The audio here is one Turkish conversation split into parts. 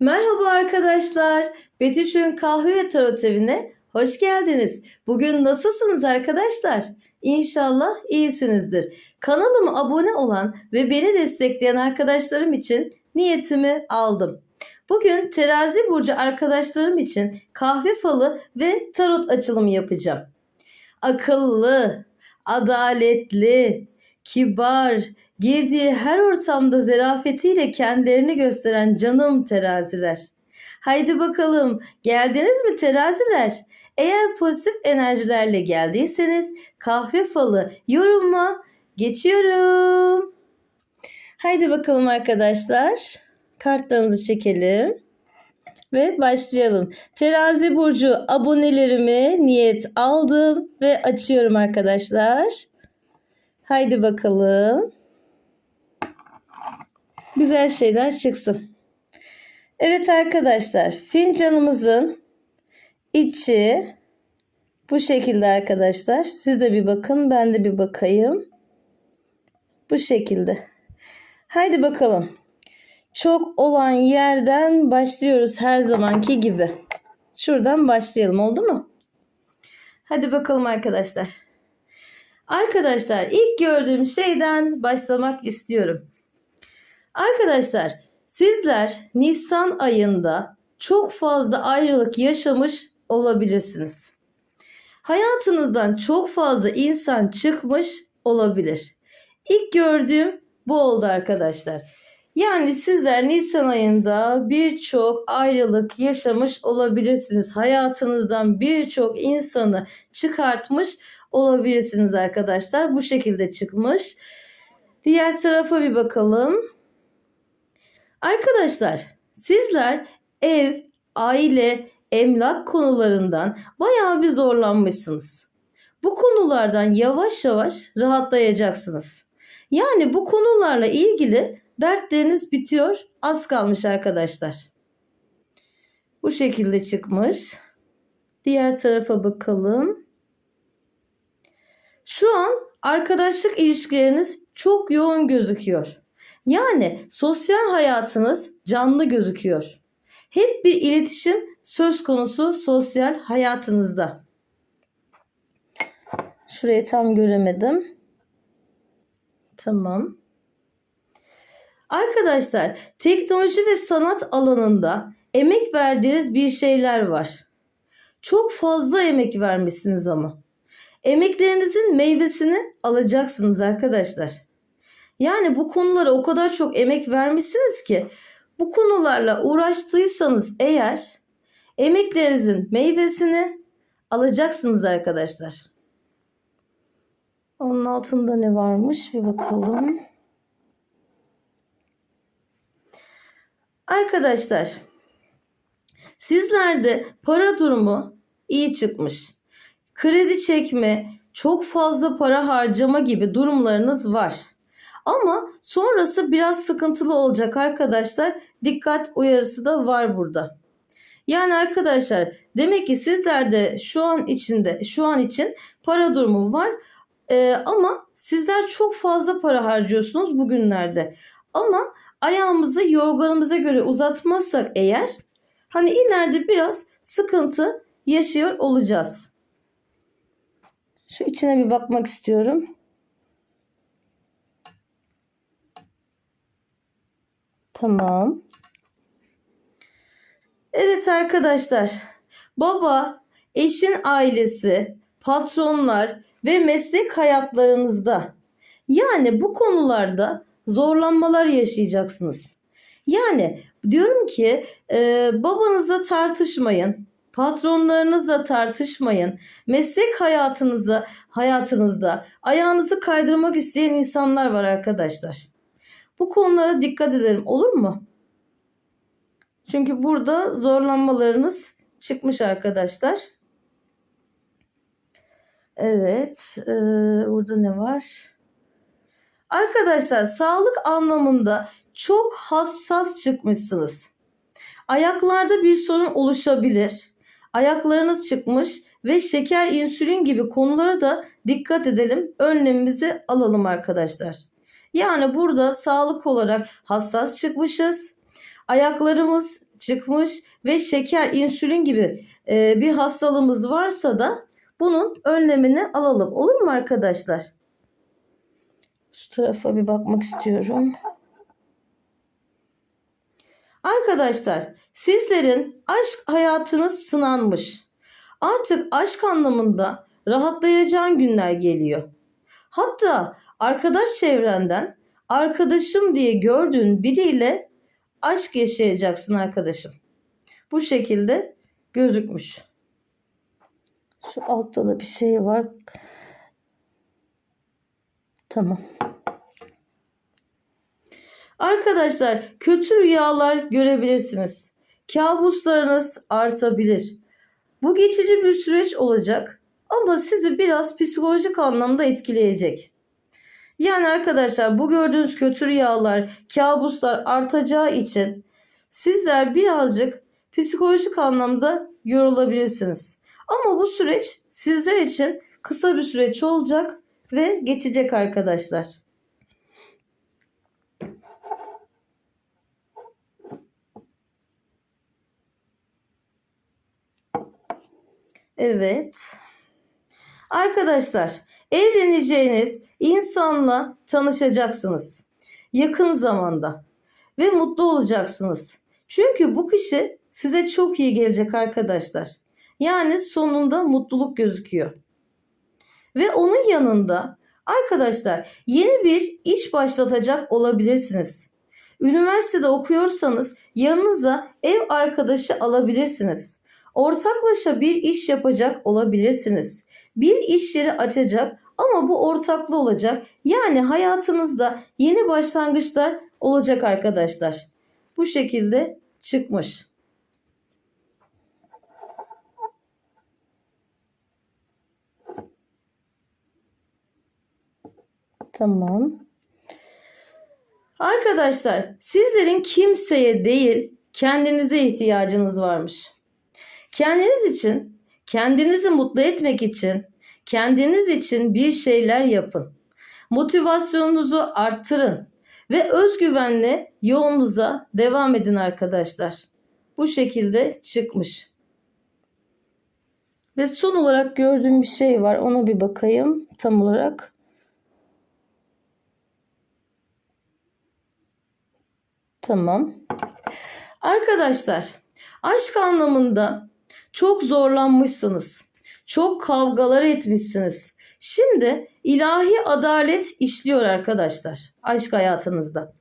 Merhaba arkadaşlar. Betüş'ün kahve ve tarot evine hoş geldiniz. Bugün nasılsınız arkadaşlar? İnşallah iyisinizdir. Kanalıma abone olan ve beni destekleyen arkadaşlarım için niyetimi aldım. Bugün terazi burcu arkadaşlarım için kahve falı ve tarot açılımı yapacağım. Akıllı, adaletli, kibar, girdiği her ortamda zerafetiyle kendilerini gösteren canım teraziler. Haydi bakalım geldiniz mi teraziler? Eğer pozitif enerjilerle geldiyseniz kahve falı yoruma geçiyorum. Haydi bakalım arkadaşlar. Kartlarımızı çekelim ve başlayalım. Terazi burcu abonelerimi niyet aldım ve açıyorum arkadaşlar. Haydi bakalım. Güzel şeyler çıksın. Evet arkadaşlar, fincanımızın içi bu şekilde arkadaşlar. Siz de bir bakın, ben de bir bakayım. Bu şekilde. Haydi bakalım. Çok olan yerden başlıyoruz her zamanki gibi. Şuradan başlayalım oldu mu? Hadi bakalım arkadaşlar. Arkadaşlar ilk gördüğüm şeyden başlamak istiyorum. Arkadaşlar sizler Nisan ayında çok fazla ayrılık yaşamış olabilirsiniz. Hayatınızdan çok fazla insan çıkmış olabilir. İlk gördüğüm bu oldu arkadaşlar. Yani sizler Nisan ayında birçok ayrılık yaşamış olabilirsiniz. Hayatınızdan birçok insanı çıkartmış olabilirsiniz arkadaşlar. Bu şekilde çıkmış. Diğer tarafa bir bakalım. Arkadaşlar sizler ev, aile, emlak konularından bayağı bir zorlanmışsınız. Bu konulardan yavaş yavaş rahatlayacaksınız. Yani bu konularla ilgili dertleriniz bitiyor. Az kalmış arkadaşlar. Bu şekilde çıkmış. Diğer tarafa bakalım. Şu an arkadaşlık ilişkileriniz çok yoğun gözüküyor. Yani sosyal hayatınız canlı gözüküyor. Hep bir iletişim söz konusu sosyal hayatınızda. Şurayı tam göremedim. Tamam. Arkadaşlar teknoloji ve sanat alanında emek verdiğiniz bir şeyler var. Çok fazla emek vermişsiniz ama. Emeklerinizin meyvesini alacaksınız arkadaşlar. Yani bu konulara o kadar çok emek vermişsiniz ki bu konularla uğraştıysanız eğer emeklerinizin meyvesini alacaksınız arkadaşlar. Onun altında ne varmış bir bakalım. Arkadaşlar sizlerde para durumu iyi çıkmış. Kredi çekme, çok fazla para harcama gibi durumlarınız var. Ama sonrası biraz sıkıntılı olacak arkadaşlar. Dikkat uyarısı da var burada. Yani arkadaşlar demek ki sizlerde şu an içinde şu an için para durumu var. Ee, ama sizler çok fazla para harcıyorsunuz bugünlerde. Ama ayağımızı yorganımıza göre uzatmazsak eğer hani ileride biraz sıkıntı yaşıyor olacağız. Şu içine bir bakmak istiyorum. Tamam. Evet arkadaşlar. Baba, eşin ailesi, patronlar ve meslek hayatlarınızda yani bu konularda zorlanmalar yaşayacaksınız. Yani diyorum ki e, babanızla tartışmayın. Patronlarınızla tartışmayın. Meslek hayatınızda, hayatınızda ayağınızı kaydırmak isteyen insanlar var arkadaşlar. Bu konulara dikkat edelim olur mu? Çünkü burada zorlanmalarınız çıkmış arkadaşlar. Evet. E, burada ne var? Arkadaşlar sağlık anlamında çok hassas çıkmışsınız. Ayaklarda bir sorun oluşabilir. Ayaklarınız çıkmış ve şeker, insülin gibi konulara da dikkat edelim. Önlemimizi alalım arkadaşlar. Yani burada sağlık olarak hassas çıkmışız. Ayaklarımız çıkmış ve şeker, insülin gibi e, bir hastalığımız varsa da bunun önlemini alalım. Olur mu arkadaşlar? Şu tarafa bir bakmak istiyorum. Arkadaşlar sizlerin aşk hayatınız sınanmış. Artık aşk anlamında rahatlayacağın günler geliyor. Hatta arkadaş çevrenden arkadaşım diye gördüğün biriyle aşk yaşayacaksın arkadaşım. Bu şekilde gözükmüş. Şu altta da bir şey var. Tamam. Arkadaşlar kötü rüyalar görebilirsiniz. Kabuslarınız artabilir. Bu geçici bir süreç olacak ama sizi biraz psikolojik anlamda etkileyecek. Yani arkadaşlar bu gördüğünüz kötü rüyalar, kabuslar artacağı için sizler birazcık psikolojik anlamda yorulabilirsiniz. Ama bu süreç sizler için kısa bir süreç olacak ve geçecek arkadaşlar. Evet. Arkadaşlar, evleneceğiniz insanla tanışacaksınız. Yakın zamanda ve mutlu olacaksınız. Çünkü bu kişi size çok iyi gelecek arkadaşlar. Yani sonunda mutluluk gözüküyor. Ve onun yanında arkadaşlar yeni bir iş başlatacak olabilirsiniz. Üniversitede okuyorsanız yanınıza ev arkadaşı alabilirsiniz. Ortaklaşa bir iş yapacak olabilirsiniz. Bir iş yeri açacak ama bu ortaklı olacak. Yani hayatınızda yeni başlangıçlar olacak arkadaşlar. Bu şekilde çıkmış. Tamam. Arkadaşlar sizlerin kimseye değil kendinize ihtiyacınız varmış. Kendiniz için, kendinizi mutlu etmek için, kendiniz için bir şeyler yapın. Motivasyonunuzu arttırın ve özgüvenle yolunuza devam edin arkadaşlar. Bu şekilde çıkmış. Ve son olarak gördüğüm bir şey var. Ona bir bakayım tam olarak. Tamam. Arkadaşlar, aşk anlamında çok zorlanmışsınız. Çok kavgalar etmişsiniz. Şimdi ilahi adalet işliyor arkadaşlar aşk hayatınızda.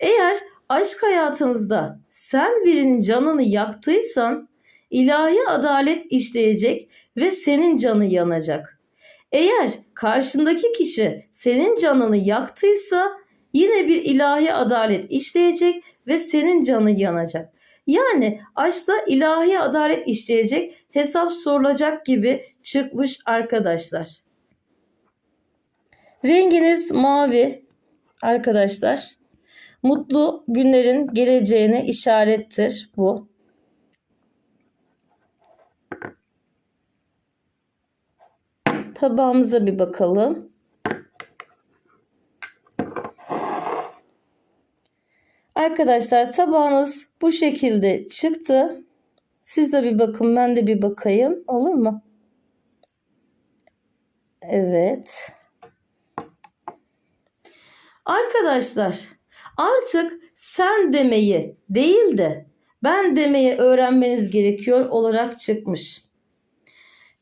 Eğer aşk hayatınızda sen birinin canını yaktıysan ilahi adalet işleyecek ve senin canı yanacak. Eğer karşındaki kişi senin canını yaktıysa yine bir ilahi adalet işleyecek ve senin canı yanacak. Yani aşkta ilahi adalet işleyecek, hesap sorulacak gibi çıkmış arkadaşlar. Renginiz mavi arkadaşlar. Mutlu günlerin geleceğine işarettir bu. Tabağımıza bir bakalım. Arkadaşlar tabağınız bu şekilde çıktı. Siz de bir bakın ben de bir bakayım olur mu? Evet. Arkadaşlar artık sen demeyi değil de ben demeyi öğrenmeniz gerekiyor olarak çıkmış.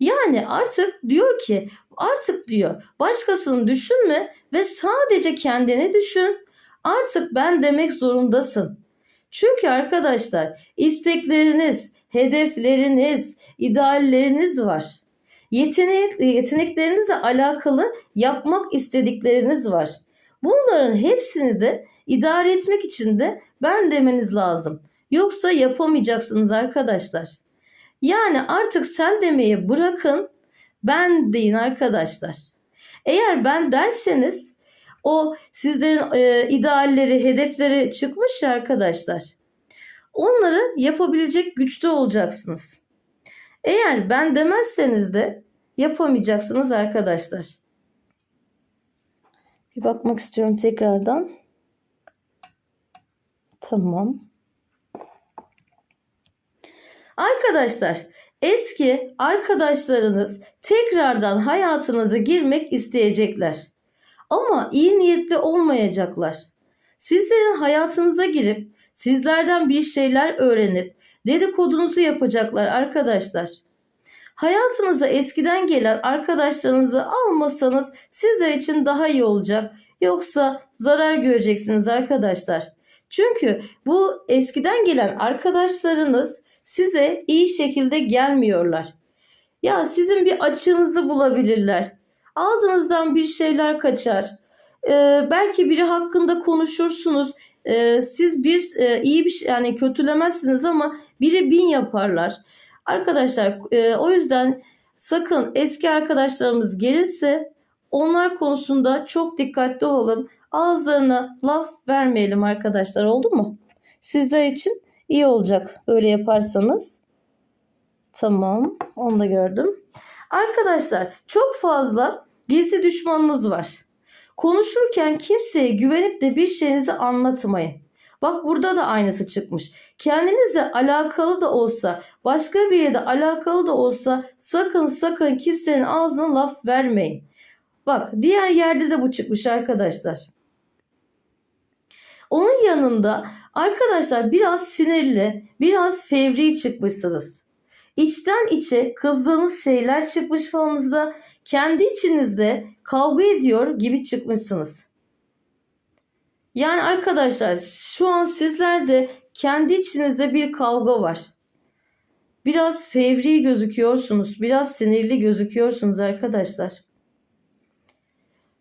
Yani artık diyor ki artık diyor başkasını düşünme ve sadece kendini düşün Artık ben demek zorundasın. Çünkü arkadaşlar istekleriniz, hedefleriniz, idealleriniz var. Yetenek, yeteneklerinizle alakalı yapmak istedikleriniz var. Bunların hepsini de idare etmek için de ben demeniz lazım. Yoksa yapamayacaksınız arkadaşlar. Yani artık sen demeyi bırakın ben deyin arkadaşlar. Eğer ben derseniz o sizlerin e, idealleri, hedefleri çıkmış ya arkadaşlar. Onları yapabilecek güçte olacaksınız. Eğer ben demezseniz de yapamayacaksınız arkadaşlar. Bir bakmak istiyorum tekrardan. Tamam. Arkadaşlar eski arkadaşlarınız tekrardan hayatınıza girmek isteyecekler. Ama iyi niyetli olmayacaklar. Sizlerin hayatınıza girip sizlerden bir şeyler öğrenip dedikodunuzu yapacaklar arkadaşlar. Hayatınıza eskiden gelen arkadaşlarınızı almasanız sizler için daha iyi olacak. Yoksa zarar göreceksiniz arkadaşlar. Çünkü bu eskiden gelen arkadaşlarınız size iyi şekilde gelmiyorlar. Ya sizin bir açığınızı bulabilirler. Ağzınızdan bir şeyler kaçar. Ee, belki biri hakkında konuşursunuz. Ee, siz bir e, iyi bir şey yani kötülemezsiniz ama biri bin yaparlar. Arkadaşlar e, o yüzden sakın eski arkadaşlarımız gelirse onlar konusunda çok dikkatli olalım. Ağızlarına laf vermeyelim arkadaşlar oldu mu? Sizler için iyi olacak öyle yaparsanız. Tamam onu da gördüm. Arkadaşlar çok fazla gizli düşmanınız var. Konuşurken kimseye güvenip de bir şeyinizi anlatmayın. Bak burada da aynısı çıkmış. Kendinizle alakalı da olsa, başka bir yerde alakalı da olsa sakın sakın kimsenin ağzına laf vermeyin. Bak diğer yerde de bu çıkmış arkadaşlar. Onun yanında arkadaşlar biraz sinirli, biraz fevri çıkmışsınız. İçten içe kızdığınız şeyler çıkmış falınızda. Kendi içinizde kavga ediyor gibi çıkmışsınız. Yani arkadaşlar şu an sizlerde kendi içinizde bir kavga var. Biraz fevri gözüküyorsunuz. Biraz sinirli gözüküyorsunuz arkadaşlar.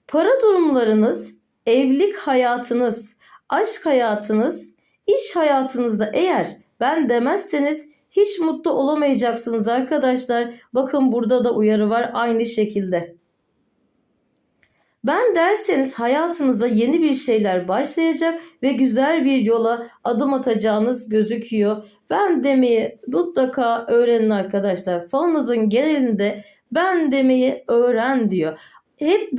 Para durumlarınız, evlilik hayatınız, aşk hayatınız, iş hayatınızda eğer ben demezseniz hiç mutlu olamayacaksınız arkadaşlar. Bakın burada da uyarı var aynı şekilde. Ben derseniz hayatınızda yeni bir şeyler başlayacak ve güzel bir yola adım atacağınız gözüküyor. Ben demeyi mutlaka öğrenin arkadaşlar. Falınızın genelinde ben demeyi öğren diyor. Hep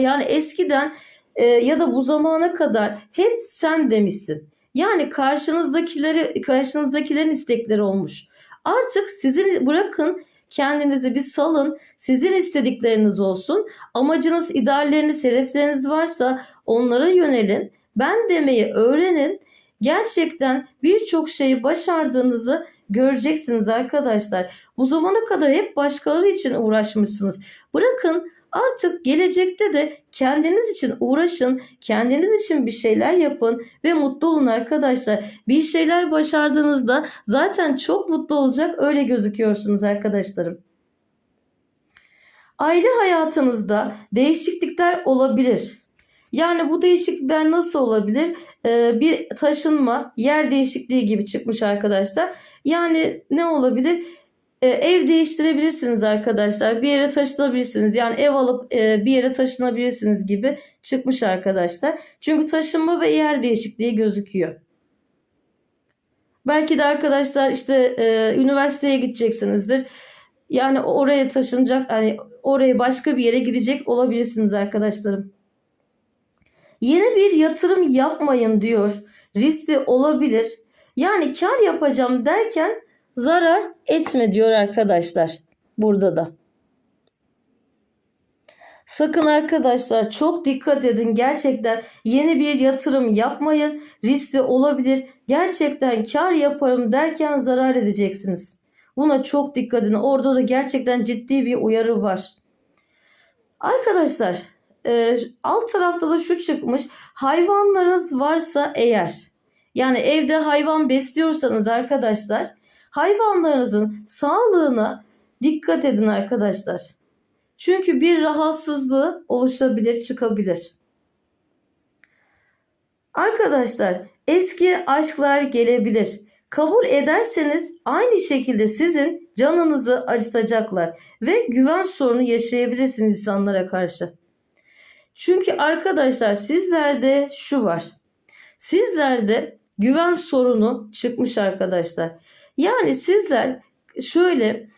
yani eskiden e, ya da bu zamana kadar hep sen demişsin. Yani karşınızdakileri karşınızdakilerin istekleri olmuş. Artık sizin bırakın kendinizi bir salın. Sizin istedikleriniz olsun. Amacınız, idealleriniz, hedefleriniz varsa onlara yönelin. Ben demeyi öğrenin. Gerçekten birçok şeyi başardığınızı göreceksiniz arkadaşlar. Bu zamana kadar hep başkaları için uğraşmışsınız. Bırakın Artık gelecekte de kendiniz için uğraşın, kendiniz için bir şeyler yapın ve mutlu olun arkadaşlar. Bir şeyler başardığınızda zaten çok mutlu olacak öyle gözüküyorsunuz arkadaşlarım. Aile hayatınızda değişiklikler olabilir. Yani bu değişiklikler nasıl olabilir? Ee, bir taşınma, yer değişikliği gibi çıkmış arkadaşlar. Yani ne olabilir? E, ev değiştirebilirsiniz arkadaşlar. Bir yere taşınabilirsiniz. Yani ev alıp e, bir yere taşınabilirsiniz gibi çıkmış arkadaşlar. Çünkü taşınma ve yer değişikliği gözüküyor. Belki de arkadaşlar işte e, üniversiteye gideceksinizdir. Yani oraya taşınacak hani oraya başka bir yere gidecek olabilirsiniz arkadaşlarım. Yeni bir yatırım yapmayın diyor. Riskli olabilir. Yani kar yapacağım derken zarar etme diyor arkadaşlar burada da. Sakın arkadaşlar çok dikkat edin. Gerçekten yeni bir yatırım yapmayın. Riskli olabilir. Gerçekten kar yaparım derken zarar edeceksiniz. Buna çok dikkat edin. Orada da gerçekten ciddi bir uyarı var. Arkadaşlar e, alt tarafta da şu çıkmış. Hayvanlarınız varsa eğer yani evde hayvan besliyorsanız arkadaşlar hayvanlarınızın sağlığına dikkat edin arkadaşlar. Çünkü bir rahatsızlığı oluşabilir, çıkabilir. Arkadaşlar eski aşklar gelebilir. Kabul ederseniz aynı şekilde sizin canınızı acıtacaklar ve güven sorunu yaşayabilirsiniz insanlara karşı. Çünkü arkadaşlar sizlerde şu var. Sizlerde güven sorunu çıkmış arkadaşlar. Yani sizler şöyle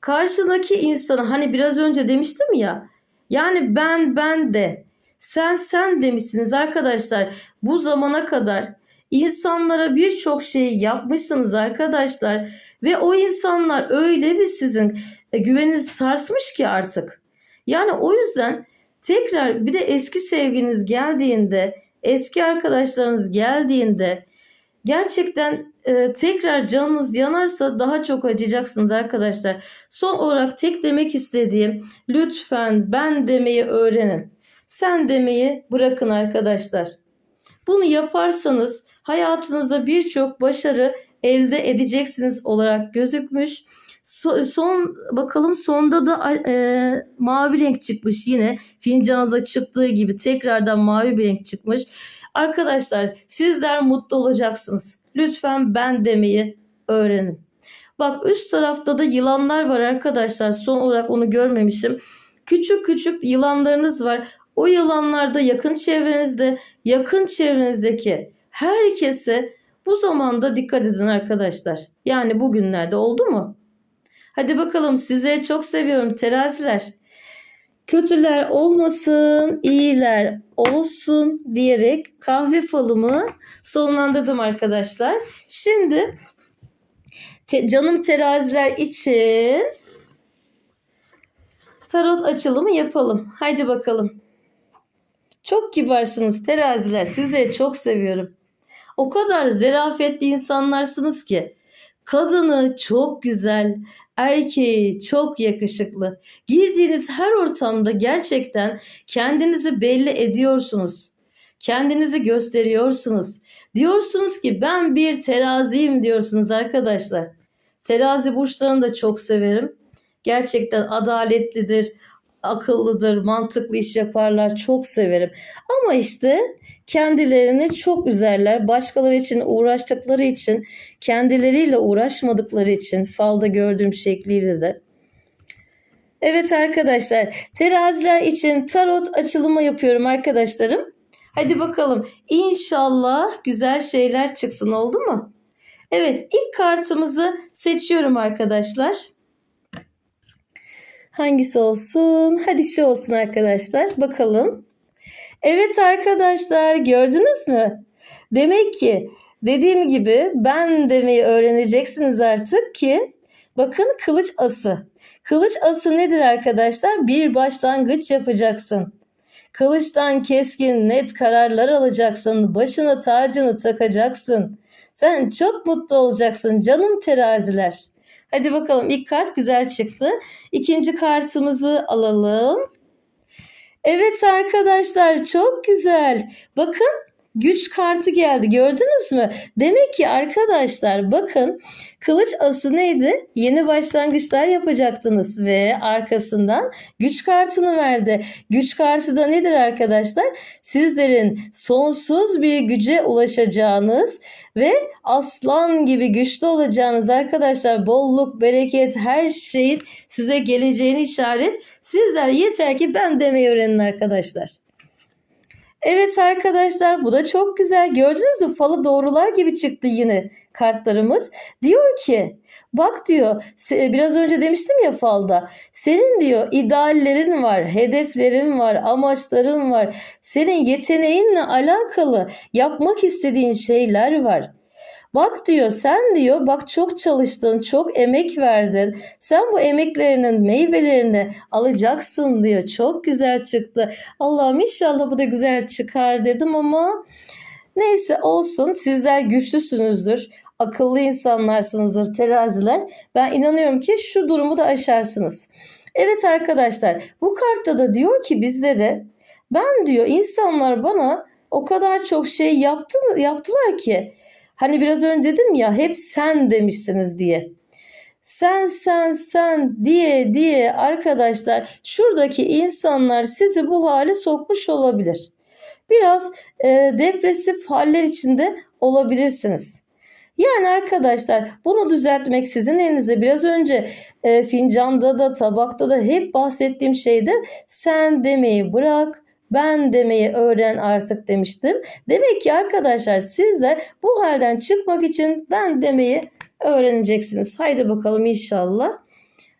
karşındaki insana hani biraz önce demiştim ya yani ben ben de sen sen demişsiniz arkadaşlar bu zamana kadar insanlara birçok şeyi yapmışsınız arkadaşlar ve o insanlar öyle bir sizin e, güveninizi sarsmış ki artık. Yani o yüzden tekrar bir de eski sevginiz geldiğinde, eski arkadaşlarınız geldiğinde gerçekten e, tekrar canınız yanarsa daha çok acıyacaksınız arkadaşlar. Son olarak tek demek istediğim lütfen ben demeyi öğrenin. Sen demeyi bırakın arkadaşlar. Bunu yaparsanız hayatınızda birçok başarı elde edeceksiniz olarak gözükmüş. So- son bakalım sonda da e, mavi renk çıkmış yine fincanınızda çıktığı gibi tekrardan mavi bir renk çıkmış. Arkadaşlar sizler mutlu olacaksınız. Lütfen ben demeyi öğrenin. Bak üst tarafta da yılanlar var arkadaşlar. Son olarak onu görmemişim. Küçük küçük yılanlarınız var. O yılanlarda yakın çevrenizde, yakın çevrenizdeki herkese bu zamanda dikkat edin arkadaşlar. Yani bugünlerde oldu mu? Hadi bakalım size çok seviyorum teraziler. Kötüler olmasın, iyiler olsun diyerek kahve falımı sonlandırdım arkadaşlar. Şimdi te- canım teraziler için tarot açılımı yapalım. Haydi bakalım. Çok kibarsınız teraziler. Sizleri çok seviyorum. O kadar zerafetli insanlarsınız ki. Kadını çok güzel, erkeği çok yakışıklı. Girdiğiniz her ortamda gerçekten kendinizi belli ediyorsunuz. Kendinizi gösteriyorsunuz. Diyorsunuz ki ben bir teraziyim diyorsunuz arkadaşlar. Terazi burçlarını da çok severim. Gerçekten adaletlidir, akıllıdır, mantıklı iş yaparlar. Çok severim. Ama işte kendilerini çok üzerler. Başkaları için uğraştıkları için, kendileriyle uğraşmadıkları için falda gördüğüm şekliyle de. Evet arkadaşlar, teraziler için tarot açılımı yapıyorum arkadaşlarım. Hadi bakalım. İnşallah güzel şeyler çıksın oldu mu? Evet, ilk kartımızı seçiyorum arkadaşlar. Hangisi olsun? Hadi şu olsun arkadaşlar. Bakalım. Evet arkadaşlar gördünüz mü? Demek ki dediğim gibi ben demeyi öğreneceksiniz artık ki bakın kılıç ası. Kılıç ası nedir arkadaşlar? Bir başlangıç yapacaksın. Kılıçtan keskin net kararlar alacaksın. Başına tacını takacaksın. Sen çok mutlu olacaksın canım teraziler. Hadi bakalım ilk kart güzel çıktı. İkinci kartımızı alalım. Evet arkadaşlar çok güzel. Bakın güç kartı geldi gördünüz mü? Demek ki arkadaşlar bakın kılıç ası neydi? Yeni başlangıçlar yapacaktınız ve arkasından güç kartını verdi. Güç kartı da nedir arkadaşlar? Sizlerin sonsuz bir güce ulaşacağınız ve aslan gibi güçlü olacağınız arkadaşlar bolluk, bereket her şeyin size geleceğini işaret. Sizler yeter ki ben demeyi öğrenin arkadaşlar. Evet arkadaşlar bu da çok güzel. Gördünüz mü? Falı doğrular gibi çıktı yine kartlarımız. Diyor ki bak diyor biraz önce demiştim ya falda. Senin diyor ideallerin var, hedeflerin var, amaçların var. Senin yeteneğinle alakalı yapmak istediğin şeyler var. Bak diyor sen diyor bak çok çalıştın, çok emek verdin. Sen bu emeklerinin meyvelerini alacaksın diyor. Çok güzel çıktı. Allah'ım inşallah bu da güzel çıkar dedim ama neyse olsun. Sizler güçlüsünüzdür. Akıllı insanlarsınızdır teraziler. Ben inanıyorum ki şu durumu da aşarsınız. Evet arkadaşlar bu kartta da diyor ki bizlere ben diyor insanlar bana o kadar çok şey yaptı, yaptılar ki Hani biraz önce dedim ya hep sen demişsiniz diye. Sen sen sen diye diye arkadaşlar şuradaki insanlar sizi bu hale sokmuş olabilir. Biraz e, depresif haller içinde olabilirsiniz. Yani arkadaşlar bunu düzeltmek sizin elinizde. Biraz önce e, fincanda da tabakta da hep bahsettiğim şeyde sen demeyi bırak, ben demeyi öğren artık demiştim. Demek ki arkadaşlar sizler bu halden çıkmak için ben demeyi öğreneceksiniz. Haydi bakalım inşallah.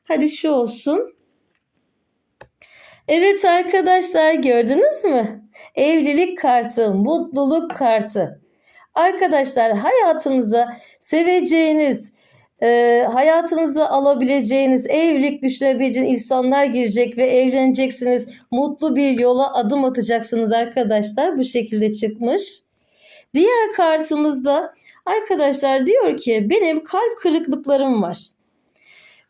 Hadi şu olsun. Evet arkadaşlar gördünüz mü? Evlilik kartı, mutluluk kartı. Arkadaşlar hayatınıza seveceğiniz, e, hayatınıza alabileceğiniz, evlilik düşünebileceğiniz insanlar girecek ve evleneceksiniz. Mutlu bir yola adım atacaksınız arkadaşlar. Bu şekilde çıkmış. Diğer kartımızda arkadaşlar diyor ki benim kalp kırıklıklarım var.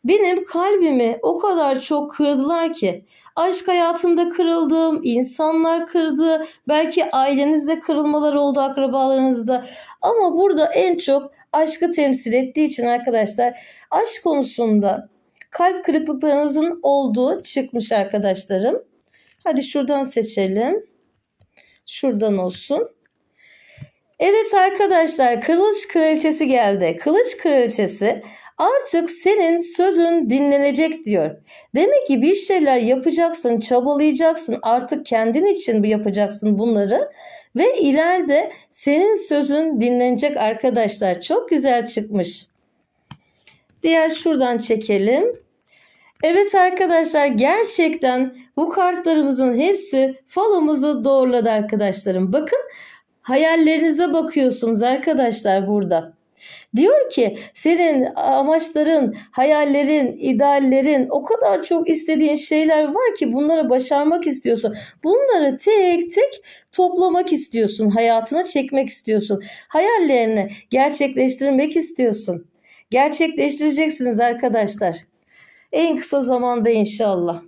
Benim kalbimi o kadar çok kırdılar ki aşk hayatında kırıldım, insanlar kırdı, belki ailenizde kırılmalar oldu akrabalarınızda. Ama burada en çok aşkı temsil ettiği için arkadaşlar aşk konusunda kalp kırıklıklarınızın olduğu çıkmış arkadaşlarım. Hadi şuradan seçelim. Şuradan olsun. Evet arkadaşlar kılıç kraliçesi geldi. Kılıç kraliçesi artık senin sözün dinlenecek diyor. Demek ki bir şeyler yapacaksın, çabalayacaksın. Artık kendin için yapacaksın bunları. Ve ileride senin sözün dinlenecek arkadaşlar. Çok güzel çıkmış. Diğer şuradan çekelim. Evet arkadaşlar gerçekten bu kartlarımızın hepsi falımızı doğruladı arkadaşlarım. Bakın hayallerinize bakıyorsunuz arkadaşlar burada. Diyor ki senin amaçların, hayallerin, ideallerin o kadar çok istediğin şeyler var ki bunları başarmak istiyorsun. Bunları tek tek toplamak istiyorsun, hayatına çekmek istiyorsun. Hayallerini gerçekleştirmek istiyorsun. Gerçekleştireceksiniz arkadaşlar. En kısa zamanda inşallah.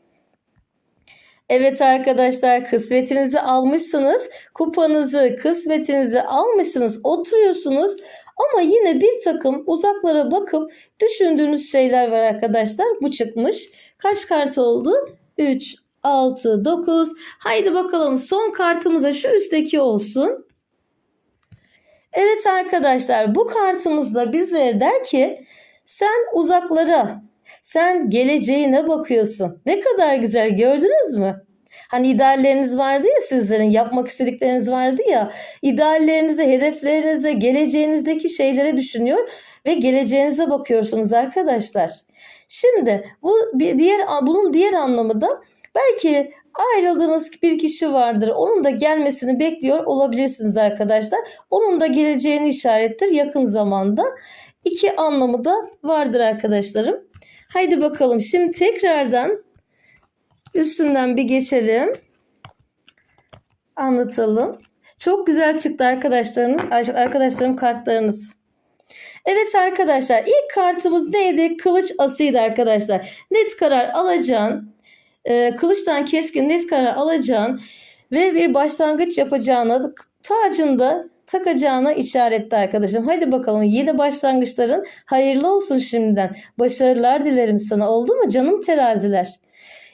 Evet arkadaşlar kısmetinizi almışsınız. Kupanızı, kısmetinizi almışsınız. Oturuyorsunuz ama yine bir takım uzaklara bakıp düşündüğünüz şeyler var arkadaşlar. Bu çıkmış. Kaç kart oldu? 3, 6, 9. Haydi bakalım son kartımıza şu üstteki olsun. Evet arkadaşlar bu kartımızda bizlere der ki sen uzaklara, sen geleceğine bakıyorsun. Ne kadar güzel gördünüz mü? Hani idealleriniz vardı ya sizlerin, yapmak istedikleriniz vardı ya. İdeallerinize, hedeflerinize, geleceğinizdeki şeyleri düşünüyor ve geleceğinize bakıyorsunuz arkadaşlar. Şimdi bu bir diğer bunun diğer anlamı da belki ayrıldığınız bir kişi vardır. Onun da gelmesini bekliyor olabilirsiniz arkadaşlar. Onun da geleceğini işarettir yakın zamanda. İki anlamı da vardır arkadaşlarım. Haydi bakalım şimdi tekrardan üstünden bir geçelim. Anlatalım. Çok güzel çıktı arkadaşlarım, arkadaşlarım kartlarınız. Evet arkadaşlar ilk kartımız neydi? Kılıç asıydı arkadaşlar. Net karar alacaksın. Ee, kılıçtan keskin net karar alacaksın. Ve bir başlangıç yapacağına tacında takacağına işaretli arkadaşım. Hadi bakalım yeni başlangıçların hayırlı olsun şimdiden. Başarılar dilerim sana oldu mu canım teraziler?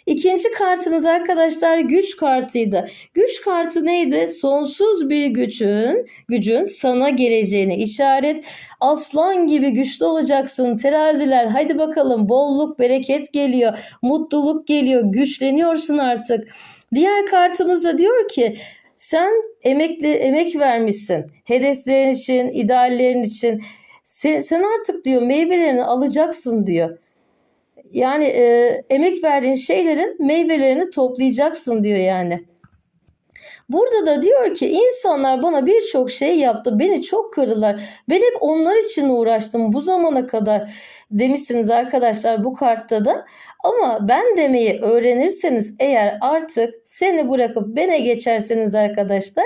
İkinci kartınız arkadaşlar güç kartıydı. Güç kartı neydi? Sonsuz bir gücün, gücün sana geleceğini işaret. Aslan gibi güçlü olacaksın teraziler. Hadi bakalım bolluk, bereket geliyor. Mutluluk geliyor. Güçleniyorsun artık. Diğer kartımız da diyor ki sen emekli emek vermişsin. Hedeflerin için, ideallerin için. Sen, sen artık diyor meyvelerini alacaksın diyor. Yani e, emek verdiğin şeylerin meyvelerini toplayacaksın diyor yani. Burada da diyor ki insanlar bana birçok şey yaptı. Beni çok kırdılar. Ben hep onlar için uğraştım bu zamana kadar demişsiniz arkadaşlar bu kartta da. Ama ben demeyi öğrenirseniz eğer artık seni bırakıp bene geçerseniz arkadaşlar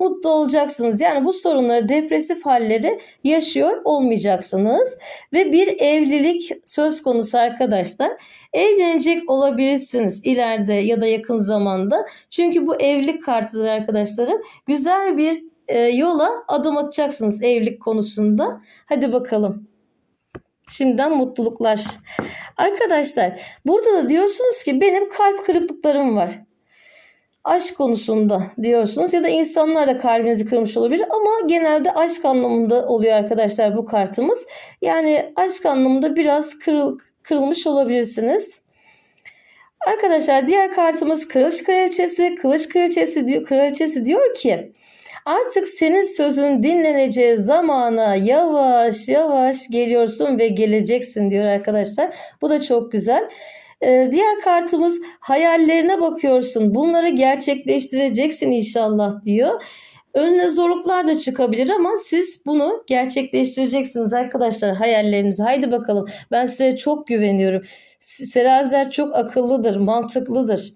mutlu olacaksınız. Yani bu sorunları, depresif halleri yaşıyor olmayacaksınız. Ve bir evlilik söz konusu arkadaşlar. Evlenecek olabilirsiniz ileride ya da yakın zamanda. Çünkü bu evlilik kartıdır arkadaşlarım. Güzel bir e, yola adım atacaksınız evlilik konusunda. Hadi bakalım. Şimdiden mutluluklar. Arkadaşlar burada da diyorsunuz ki benim kalp kırıklıklarım var aşk konusunda diyorsunuz ya da insanlar da kalbinizi kırmış olabilir ama genelde aşk anlamında oluyor arkadaşlar bu kartımız. Yani aşk anlamında biraz kırıl, kırılmış olabilirsiniz. Arkadaşlar diğer kartımız Kılıç Kraliçesi. Kılıç Kraliçesi Kraliçesi diyor ki artık senin sözün dinleneceği zamana yavaş yavaş geliyorsun ve geleceksin diyor arkadaşlar. Bu da çok güzel. Ee, diğer kartımız hayallerine bakıyorsun. Bunları gerçekleştireceksin inşallah diyor. Önüne zorluklar da çıkabilir ama siz bunu gerçekleştireceksiniz arkadaşlar hayallerinizi. Haydi bakalım. Ben size çok güveniyorum. Teraziler çok akıllıdır, mantıklıdır.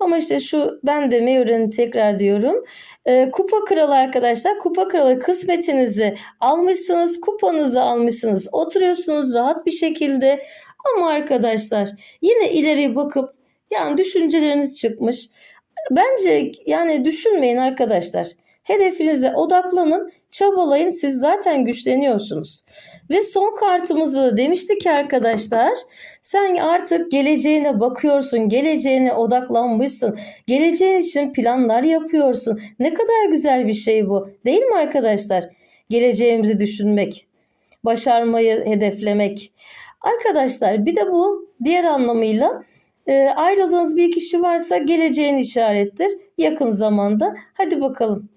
Ama işte şu ben demeyi öğrenin tekrar diyorum. Ee, kupa kralı arkadaşlar. Kupa kralı kısmetinizi almışsınız. Kupanızı almışsınız. Oturuyorsunuz rahat bir şekilde. Ama arkadaşlar yine ileri bakıp yani düşünceleriniz çıkmış. Bence yani düşünmeyin arkadaşlar. Hedefinize odaklanın, çabalayın. Siz zaten güçleniyorsunuz. Ve son kartımızda da demiştik ki arkadaşlar, sen artık geleceğine bakıyorsun, geleceğine odaklanmışsın. Geleceğin için planlar yapıyorsun. Ne kadar güzel bir şey bu. Değil mi arkadaşlar? Geleceğimizi düşünmek, başarmayı hedeflemek. Arkadaşlar bir de bu diğer anlamıyla e, ayrıldığınız bir kişi varsa geleceğin işarettir yakın zamanda. Hadi bakalım.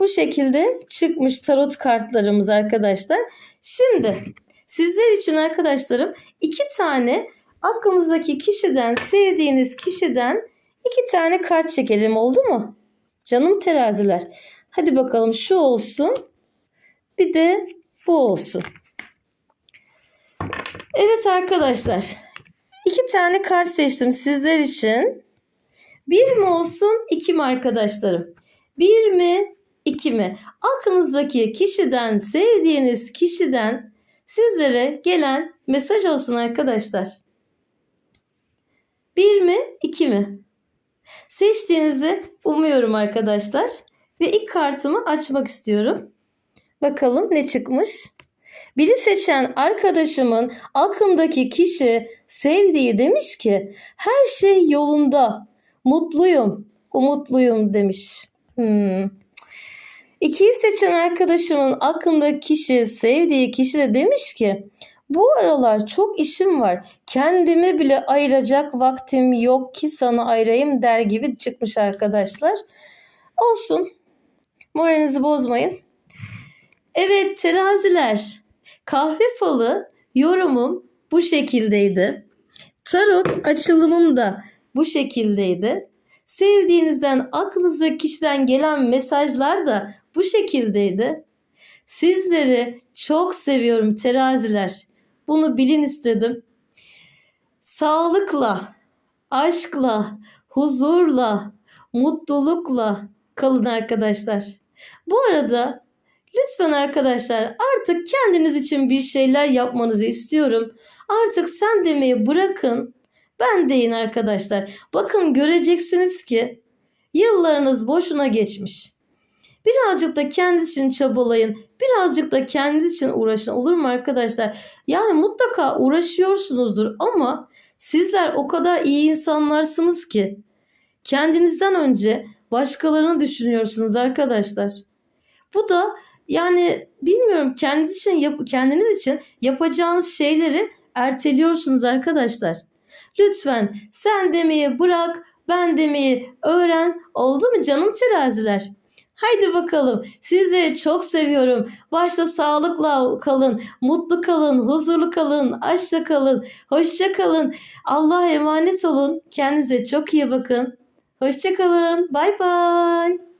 Bu şekilde çıkmış tarot kartlarımız arkadaşlar. Şimdi sizler için arkadaşlarım iki tane aklınızdaki kişiden, sevdiğiniz kişiden iki tane kart çekelim oldu mu? Canım teraziler. Hadi bakalım şu olsun. Bir de bu olsun. Evet arkadaşlar. İki tane kart seçtim sizler için. Bir mi olsun, iki mi arkadaşlarım? Bir mi, iki mi? Aklınızdaki kişiden, sevdiğiniz kişiden sizlere gelen mesaj olsun arkadaşlar. Bir mi, iki mi? Seçtiğinizi umuyorum arkadaşlar. Ve ilk kartımı açmak istiyorum. Bakalım ne çıkmış? Biri seçen arkadaşımın aklındaki kişi sevdiği demiş ki her şey yolunda. Mutluyum, umutluyum demiş. Hmm. İkiyi seçen arkadaşımın aklındaki kişi, sevdiği kişi de demiş ki bu aralar çok işim var. Kendime bile ayıracak vaktim yok ki sana ayırayım der gibi çıkmış arkadaşlar. Olsun. Moralinizi bozmayın. Evet teraziler. Kahve falı yorumum bu şekildeydi. Tarot açılımım da bu şekildeydi. Sevdiğinizden, aklınızdaki kişiden gelen mesajlar da bu şekildeydi. Sizleri çok seviyorum teraziler. Bunu bilin istedim. Sağlıkla, aşkla, huzurla, mutlulukla kalın arkadaşlar. Bu arada lütfen arkadaşlar artık kendiniz için bir şeyler yapmanızı istiyorum. Artık sen demeyi bırakın. Ben deyin arkadaşlar. Bakın göreceksiniz ki yıllarınız boşuna geçmiş. Birazcık da kendiniz için çabalayın. Birazcık da kendiniz için uğraşın. Olur mu arkadaşlar? Yani mutlaka uğraşıyorsunuzdur ama sizler o kadar iyi insanlarsınız ki kendinizden önce başkalarını düşünüyorsunuz arkadaşlar. Bu da yani bilmiyorum kendiniz için yap kendiniz için yapacağınız şeyleri erteliyorsunuz arkadaşlar. Lütfen sen demeyi bırak, ben demeyi öğren. Oldu mu canım teraziler? Haydi bakalım. Sizleri çok seviyorum. Başta sağlıkla kalın, mutlu kalın, huzurlu kalın, aşkla kalın, hoşça kalın. Allah'a emanet olun. Kendinize çok iyi bakın. Hoşça kalın. Bay bay.